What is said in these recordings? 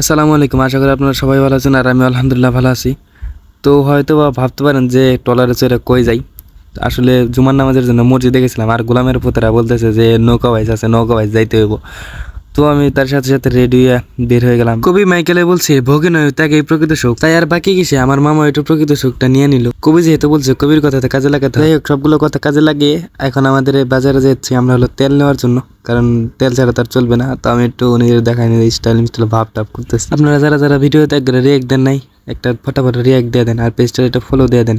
আসসালামু আলাইকুম, আশা করি আপনারা সবাই ভালো আছেন আর আমি আলহামদুলিল্লাহ ভালো আছি। তো হয়তো বা ভাবতে পারেন যে টলারে চড়ে কই যাই। আসলে জুমার নামাজের জন্য মসজিদে গেছিলাম আর গোলামের পুতরা বলতেছে যে, নৌকা বাইস আছে, নৌকা বাইস যাইতে হইব। তো আমি তার সাথে সাথে রেডি হয়ে বের হয়ে গেলাম। কবি মাইকেলে বলছে, ভোগে নয় তাকে এই প্রকৃত সুখ। তাই আর বাকি কিসে? আমার মামা একটু প্রকৃত সুখটা নিয়ে নিল। কবি যেহেতু বলছে, কবির কথাতে কাজে লাগাতে। যাই হোক, সবগুলো কথা কাজে লাগিয়ে এখন আমাদের বাজারে যাচ্ছি। আমরা হলো তেল নেওয়ার জন্য, কারণ তেল ছাড়া তার চলবে না। তো আমি একটু নিজের দেখাই নিজের স্টাইল মিস্টাইল ভাব টাপ করতেছি। আপনারা যারা যারা ভিডিওতে একবারে রিয়াক্ট দেন নাই। একটা ফটাফট রিয়াক্ট দিয়ে দেন, আর পেজটার একটা ফলো দিয়ে দেন।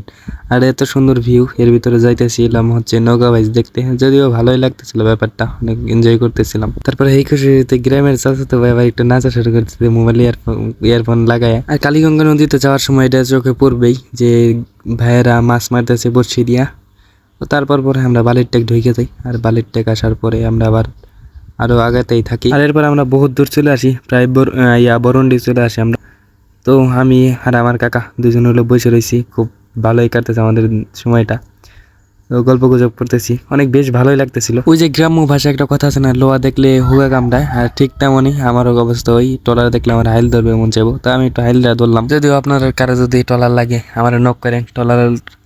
আর এত সুন্দর ভিউ এর ভিতরে যাইতেছিলাম হচ্ছে নগা বাইজ দেখতে। যদিও ভালোই লাগতেছিল ব্যাপারটা, অনেক এনজয় করতেছিলাম। তারপরে এই খুশিতে গ্রামের চাচাতো ভাই আবার একটু নাচা শুরু করতেছে মোবাইল ইয়ারফোন ইয়ারফোন লাগায়। আর কালীগঙ্গা নদীতে যাওয়ার সময় এটা চোখে পড়বেই যে ভাইয়েরা মাছ মারতেছে বড়শি দিয়া। তো তারপর পরে আমরা বালির টেক ঢুকে যাই, আর বালির টেক আসার পরে আমরা আবার আরও আগাতেই থাকি। আর এরপর আমরা বহুত দূর চলে আসি, প্রায় ইয়া বরন্ডি চলে আসি আমরা। তো আমি আর আমার কাকা দুজন হলো বসে রয়েছি খুব ভালোই কাটতেছে আমাদের সময়টা। গল্প গুজব করতেছি। অনেক বেশ ভালোই লাগতেছিল। ওই যে গ্রাম্য ভাষা একটা কথা আছে না, লোয়া দেখলে হুয়া কামড়ায় আর ঠিক তেমনই আমারও অবস্থা ওই, টলার দেখলে আমার হাইল ধরবে, মন চাইব। তা আমি একটু হাইলটা ধরলাম। যদিও আপনার কারও যদি টলার লাগে, আমার নক করেন, টলার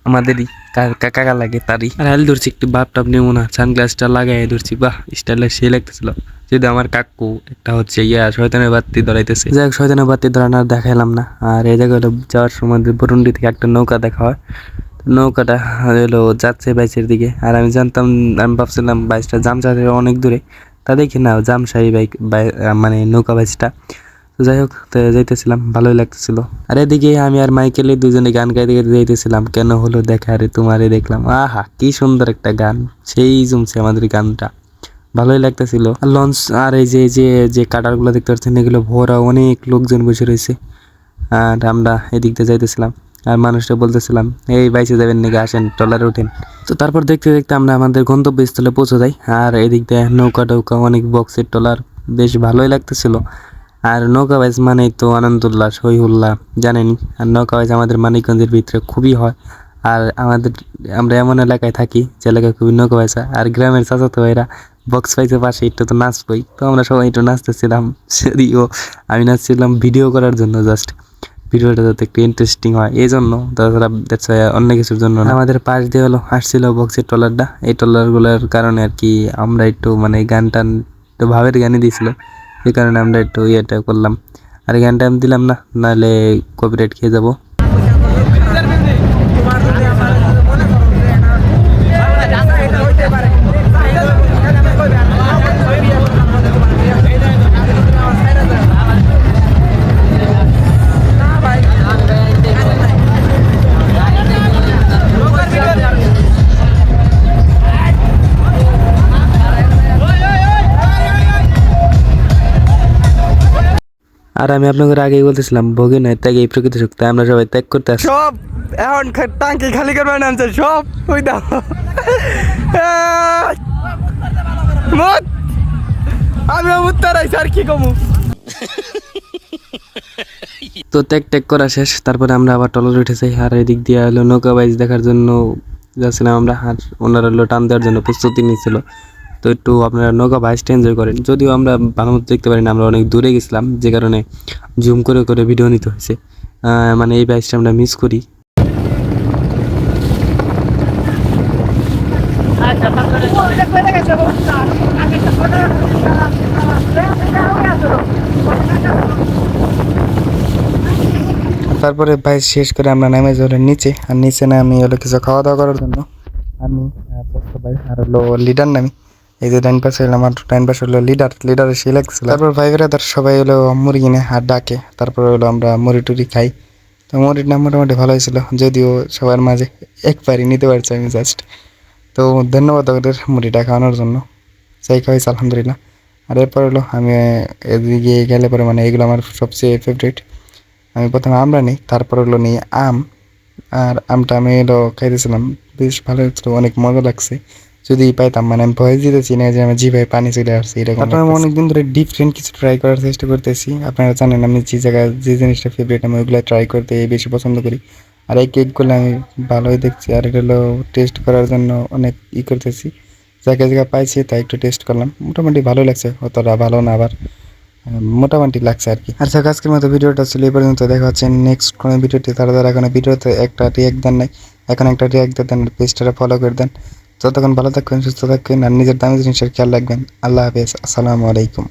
আমাদেরই। কাকা লাগে তারই। আর হাইল ধরছি একটু বাপ টাপ নেব না সানগ্লাসটা লাগাই ধরছি বাহ স্টাইলটা সে লাগতেছিল। যদি আমার কাকু একটা হচ্ছে ইয়া শয়তানের বাতি ধরাইতেছে। যাই হোক শয়তানের বাতি ধরানো আর দেখাইলাম না। আর এই জায়গায় হলো যাওয়ার সময় বরুন্ডি থেকে একটা নৌকা দেখা হয় নৌকাটা হলো যাচ্ছে বাইচের দিকে। আর আমি জানতাম আমি ভাবছিলাম বাইচটা থেকে অনেক দূরে। তা দেখি না জামশাহী বাইক বাই- মানে নৌকা বাইচটা। যাই হোক যাইতেছিলাম, ভালোই লাগতেছিল। আর এদিকে আমি আর মাইকেলে দুজনে গান গাইতে গাইতে যাইতেছিলাম, কেন হলো দেখা রে তোমারে দেখলাম, আহা, কি সুন্দর একটা গান, সেই জমছে আমাদের গানটা। ভালোই লাগতেছিল। আর লঞ্চ, আর এই যে যে যে কাটারগুলো দেখতে পাচ্ছেন, এগুলো ভরা অনেক লোকজন বসে রয়েছে। আর আমরা এদিক দিয়ে যাইতেছিলাম, আর মানুষটা বলতেছিলাম, এই বাইসে যাবেন নাকি, আসেন, ট্রলারে উঠেন। তো তারপর দেখতে দেখতে আমরা আমাদের গন্তব্যস্থলে পৌঁছে যাই, আর এদিক দিয়ে নৌকা টৌকা অনেক বক্সের ট্রলার, বেশ ভালোই লাগতেছিল। আর নৌকা বাইজ মানেই তো আনন্দ উল্লাস হই হুল্লা জানেনি? আর নৌকা বাইজ আমাদের মানিকগঞ্জের ভিতরে খুবই হয়। আর আমাদের, আমরা এমন এলাকায় থাকি যে এলাকায় খুবই নৌকা বাইসা আর গ্রামের চাচাতো ভাইরা বক্স পাইছে পাশে একটু তো নাচবই। তো আমরা সবাই একটু নাচতেছিলাম। যদিও আমি নাচছিলাম ভিডিও করার জন্য জাস্ট। ভিডিওটা যাতে একটু ইন্টারেস্টিং হয় এই জন্য তাছাড়া অন্য কিছুর জন্য আমাদের পাশ দিয়ে হলো, আসছিল বক্সের ট্রলারটা। এই ট্রলারগুলোর কারণে আর কি আমরা একটু মানে গান টান, একটু ভাবের গানই দিয়েছিল এই কারণে আমরা একটু ইয়েটা করলাম। আর এখানটা আমি দিলাম না, নাহলে কপিরাইট খেয়ে যাব। আর আমি আপনাদের আগেই বলতেছিলাম ভোগে নয় ত্যাগ এই প্রকৃতি সুখ তাই আমরা সবাই ত্যাগ করতে আসি সব এখন টাঙ্কি খালি করবে নামছে সব ওই দাও। আমি উত্তর আইছি আর কি কমু? তো ত্যাগ ট্যাগ করা শেষ তারপরে আমরা আবার টলার উঠে যাই আর এদিক দিয়ে হলো নৌকা বাইজ দেখার জন্য যাচ্ছিলাম আমরা আর ওনারা হলো টান দেওয়ার জন্য প্রস্তুতি নিচ্ছিল। তো একটু আপনারা নৌকা বাইজটা এনজয় করেন। যদিও আমরা ভালো মতো দেখতে পারি না, আমরা অনেক দূরে গেছিলাম, যে কারণে জুম করে করে ভিডিও নিতে হয়েছে। মানে এই বাইজটা আমরা মিস করি। তারপরে বাইক শেষ করে আমরা নেমে হলো নিচে, আর নিচে না আমি হলো কিছু খাওয়া দাওয়া করার জন্য। আমি ভাই, আর হলো লিডার নামি। এই যে ডাইন পাশে হলো আমার ডাইন পাশে হলো লিডার লিডারের সেই লাগছিল। তারপর ভাই ব্রাদার সবাই হলো মুরগি নেয় আর ডাকে, তারপর হলো আমরা মুড়ি টুরি খাই। তো মুড়ির নাম মোটামুটি ভালো হয়েছিল, যদিও সবার মাঝে একবারই নিতে পারছি আমি জাস্ট তো ধন্যবাদ ওদের মুড়িটা খাওয়ানোর জন্য। সেই খাওয়াইছে আলহামদুলিল্লাহ। আর এরপর হলো আমি এদিকে গেলে পরে মানে এগুলো আমার সবচেয়ে ফেভারিট আমি প্রথমে আমরা নিই, তারপর হলো নিই আম। আর আমটা আমি হলো খাইতেছিলাম, বেশ ভালো হচ্ছিল অনেক মজা লাগছে। যদি পাইতাম মানে আমি ভয় দিতেছি না যে আমি জি ভাই পানি চলে আসছে এরকম তারপর আমি অনেকদিন ধরে ডিফারেন্ট কিছু ট্রাই করার চেষ্টা করতেছি। আপনারা জানেন আমি যে জায়গায় যে জিনিসটা ফেভারিট আমি ওইগুলো ট্রাই করতে বেশি পছন্দ করি। আর এই কেকগুলো আমি ভালোই দেখছি আর এগুলো টেস্ট করার জন্য অনেক ই করতেছি। জায়গায় জায়গা পাইছি তাই একটু টেস্ট করলাম। মোটামুটি ভালো লাগছে অতটা ভালো না আবার মোটামুটি লাগছে আর কি। আচ্ছা আজকের মতো ভিডিওটা ছিল এই পর্যন্ত দেখা হচ্ছে নেক্সট কোনো ভিডিওতে। তারা তারা এখন ভিডিওতে একটা রিয়াক্ট দেন নাই এখন একটা রিয়াক্ট দেন পেজটা ফলো করে দেন। ততক্ষণ ভালো থাকবেন সুস্থ থাকবেন আর নিজের দামি জিনিসের খেয়াল রাখবেন। আল্লাহ হাফেজ। আসসালামু আলাইকুম।